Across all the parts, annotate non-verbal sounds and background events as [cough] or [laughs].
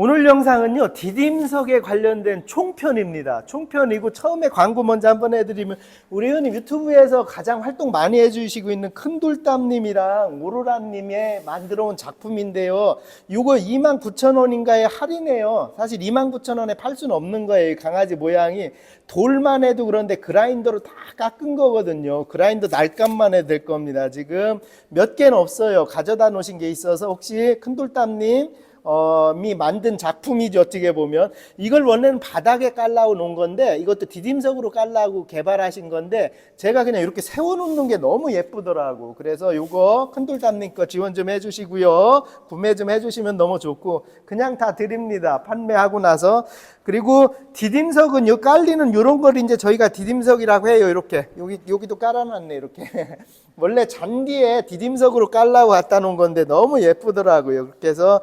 오늘 영상은요, 디딤석에 관련된 총편입니다. 총편이고, 처음에 광고 먼저 한번 해드리면, 우리 의원님 유튜브에서 가장 활동 많이 해주시고 있는 큰돌담님이랑 오로라님의 만들어 온 작품인데요. 이거 29,000원인가에 할인해요. 사실 29,000원에 팔 수는 없는 거예요. 이 강아지 모양이. 돌만 해도 그런데 그라인더로 다 깎은 거거든요. 그라인더 날감만 해도 될 겁니다. 지금 몇 개는 없어요. 가져다 놓으신 게 있어서 혹시 큰돌담님, 어, 미 만든 작품이죠 어떻게 보면. 이걸 원래는 바닥에 깔라고 놓은 건데 이것도 디딤석으로 깔라고 개발하신 건데 제가 그냥 이렇게 세워놓는 게 너무 예쁘더라고. 그래서 요거 큰돌 담님 거 지원 좀 해주시고요. 구매 좀 해주시면 너무 좋고 그냥 다 드립니다. 판매하고 나서. 그리고 디딤석은 요 깔리는 요런 걸 이제 저희가 디딤석이라고 해요. 이렇게. 여기 여기도 깔아놨네 이렇게. [laughs] 원래 잔디에 디딤석으로 깔라고 갖다 놓은 건데 너무 예쁘더라고요. 그렇게 해서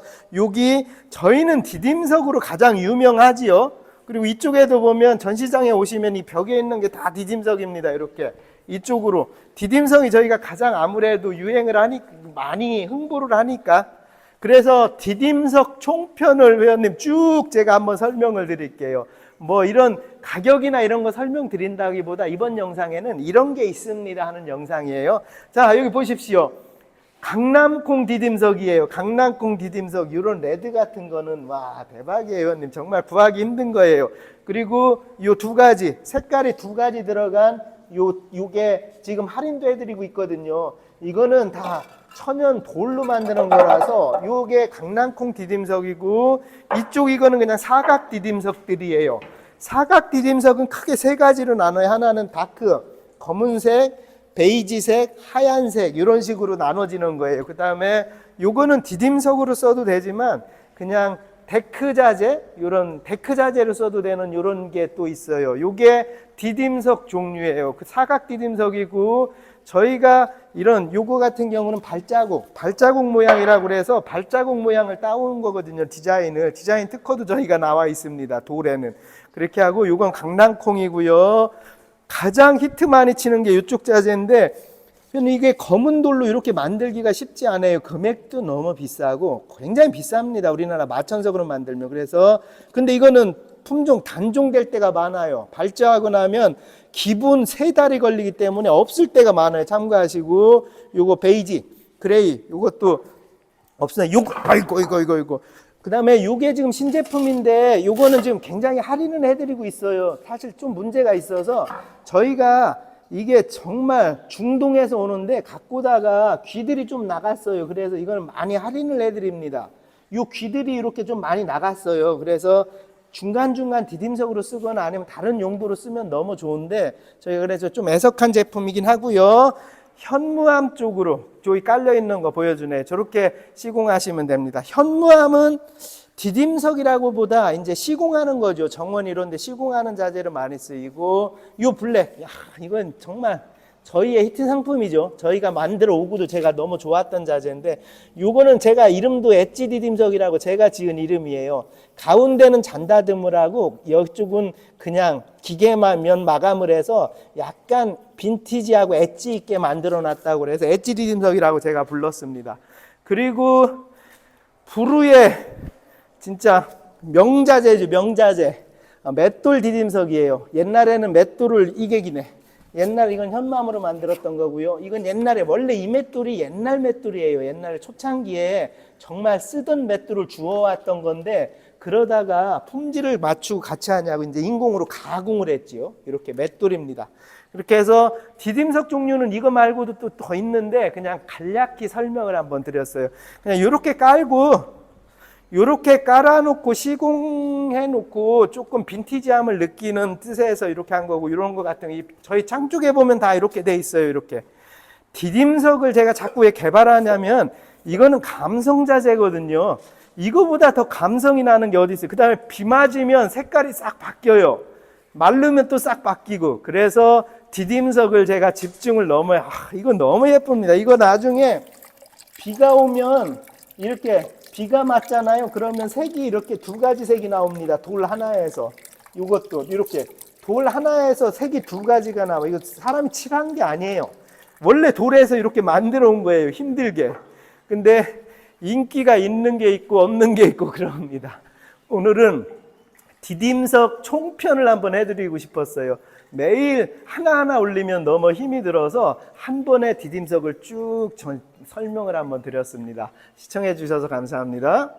여기 저희는 디딤석으로 가장 유명하지요. 그리고 이쪽에도 보면 전시장에 오시면 이 벽에 있는 게 다 디딤석입니다. 이렇게 이쪽으로 디딤석이 저희가 가장 아무래도 유행을 하니 많이 홍보를 하니까 그래서 디딤석 총편을 회원님 쭉 제가 한번 설명을 드릴게요. 뭐 이런 가격이나 이런 거 설명 드린다기보다 이번 영상에는 이런 게 있습니다 하는 영상이에요. 자, 여기 보십시오. 강남콩 디딤석이에요. 강남콩 디딤석 이런 레드 같은 거는 와 대박이에요, 회원님. 정말 구하기 힘든 거예요. 그리고 요 두 가지 색깔이 두 가지 들어간 요 요게 지금 할인도 해드리고 있거든요. 이거는 다 천연 돌로 만드는 거라서 요게 강낭콩 디딤석이고 이쪽 이거는 그냥 사각 디딤석들이에요. 사각 디딤석은 크게 세 가지로 나눠요. 하나는 다크, 검은색, 베이지색, 하얀색 이런 식으로 나눠지는 거예요. 그 다음에 요거는 디딤석으로 써도 되지만 그냥 데크 자재 이런 데크 자재로 써도 되는 이런 게 또 있어요. 요게 디딤석 종류예요. 그 사각 디딤석이고 저희가 이런 요거 같은 경우는 발자국, 발자국 모양이라고 그래서 발자국 모양을 따온 거거든요. 디자인을 디자인 특허도 저희가 나와 있습니다. 돌에는 그렇게 하고 요건 강낭콩이고요. 가장 히트 많이 치는 게 이쪽 자재인데 이게 검은 돌로 이렇게 만들기가 쉽지 않아요. 금액도 너무 비싸고 굉장히 비쌉니다. 우리나라 마천석으로 만들면. 그래서 근데 이거는 품종 단종될 때가 많아요. 발자하고 나면 기본 세 달이 걸리기 때문에 없을 때가 많아요. 참고하시고 요거 베이지, 그레이 요것도 없어요. 요거 아이고 이거 이거 이거. 그 다음에 요게 지금 신제품인데 요거는 지금 굉장히 할인을 해드리고 있어요. 사실 좀 문제가 있어서 저희가 이게 정말 중동에서 오는데 갖고다가 귀들이 좀 나갔어요. 그래서 이걸 많이 할인을 해드립니다. 요 귀들이 이렇게 좀 많이 나갔어요. 그래서 중간중간 디딤석으로 쓰거나 아니면 다른 용도로 쓰면 너무 좋은데 저희가 그래서 좀 애석한 제품이긴 하고요. 현무암 쪽으로 저기 깔려 있는 거 보여주네. 저렇게 시공하시면 됩니다. 현무암은 디딤석이라고 보다 이제 시공하는 거죠. 정원 이런 데 시공하는 자재로 많이 쓰이고 요 블랙. 야, 이건 정말 저희의 히트 상품이죠. 저희가 만들어 오고도 제가 너무 좋았던 자재인데 요거는 제가 이름도 엣지 디딤석이라고 제가 지은 이름이에요. 가운데는 잔다듬을 하고 이쪽은 그냥 기계만 면 마감을 해서 약간 빈티지하고 엣지 있게 만들어 놨다고 그래서 엣지 디딤석이라고 제가 불렀습니다. 그리고 부루의 진짜 명자재죠, 명자재. 아, 맷돌 디딤석이에요. 옛날에는 맷돌을 이객이네. 옛날 이건 현맘으로 만들었던 거고요. 이건 옛날에 원래 이 맷돌이 옛날 맷돌이에요. 옛날 초창기에 정말 쓰던 맷돌을 주워왔던 건데 그러다가 품질을 맞추고 같이 하냐고 이제 인공으로 가공을 했지요. 이렇게 맷돌입니다. 이렇게 해서 디딤석 종류는 이거 말고도 또 더 있는데 그냥 간략히 설명을 한번 드렸어요. 그냥 이렇게 깔고 이렇게 깔아놓고 시공해놓고 조금 빈티지함을 느끼는 뜻에서 이렇게 한 거고 이런 거 같은 이 저희 창 쪽에 보면 다 이렇게 돼 있어요. 이렇게 디딤석을 제가 자꾸 왜 개발하냐면 이거는 감성 자재거든요. 이거보다 더 감성이 나는 게 어디 있어요? 그 다음에 비 맞으면 색깔이 싹 바뀌어요. 마르면 또 싹 바뀌고 그래서 디딤석을 제가 집중을 너무 아, 이거 너무 예쁩니다. 이거 나중에 비가 오면 이렇게 비가 맞잖아요. 그러면 색이 이렇게 두 가지 색이 나옵니다. 돌 하나에서 이것도 이렇게 돌 하나에서 색이 두 가지가 나와. 이거 사람이 칠한 게 아니에요. 원래 돌에서 이렇게 만들어 온 거예요. 힘들게. 근데 인기가 있는 게 있고 없는 게 있고 그럽니다. 오늘은 디딤석 총편을 한번 해드리고 싶었어요. 매일 하나하나 올리면 너무 힘이 들어서 한 번에 디딤석을 쭉 전- 설명을 한번 드렸습니다. 시청해 주셔서 감사합니다.